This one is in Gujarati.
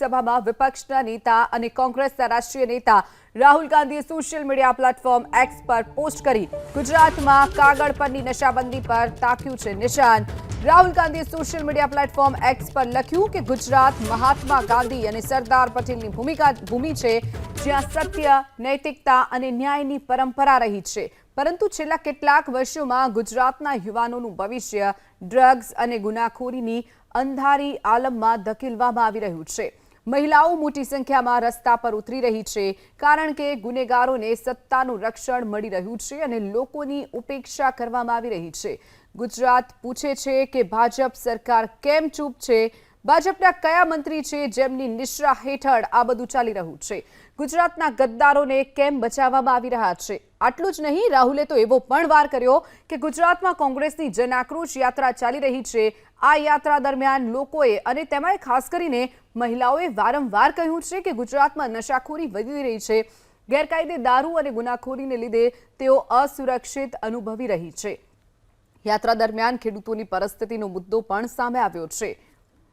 લોકસભામાં વિપક્ષના નેતા અને કોંગ્રેસના રાષ્ટ્રીય નેતા રાહુલ ગાંધીએ સોશિયલ મીડિયા પ્લેટફોર્મ એક્સ પર પોસ્ટ કરી ગુજરાતમાં કાગળ પરની નશાબંધી પર તાક્યું છે નિશાન. રાહુલ ગાંધીએ સોશિયલ મીડિયા પ્લેટફોર્મ એક્સ પર લખ્યું કે ગુજરાત મહાત્મા ગાંધી અને સરદાર પટેલની ભૂમિકા ભૂમિ છે જ્યાં સત્ય, નૈતિકતા અને ન્યાયની પરંપરા રહી છે. પરંતુ છેલ્લા કેટલાક વર્ષોમાં ગુજરાતના યુવાનોનું ભવિષ્ય ડ્રગ્સ અને ગુનાખોરીની અંધારી આલમમાં ધકેલવામાં આવી રહ્યું છે. મહિલાઓ મોટી સંખ્યામાં રસ્તા પર ઉતરી રહી છે કારણ કે ગુનેગારોને સત્તાનું રક્ષણ મળી રહ્યું છે અને લોકોની ઉપેક્ષા કરવામાં આવી રહી છે. ગુજરાત પૂછે છે કે ભાજપ સરકાર કેમ ચૂપ છે? ભાજપના કયા મંત્રી છે, જેમની નિશ્રા હેઠળ આ બધું ચાલી રહ્યું છે? ગુજરાતના ગદ્દારોને કેમ બચાવવામાં આવી રહ્યા છે? આટલું જ નહીં, રાહુલે તો એવો પણ વાર કર્યો કે ગુજરાતમાં કોંગ્રેસની જનાક્રોશ યાત્રા ચાલી રહી છે. આ યાત્રા દરમિયાન લોકોએ અને તેમાંય ખાસ કરીને મહિલાઓએ વારંવાર કહ્યું છે કે ગુજરાતમાં નશાખોરી વધી રહી છે. ગેરકાયદે દારૂ અને ગુનાખોરીને લીધે તેઓ અસુરક્ષિત અનુભવી રહી છે. યાત્રા દરમિયાન ખેડૂતોની પરિસ્થિતિનો મુદ્દો પણ સામે આવ્યો છે.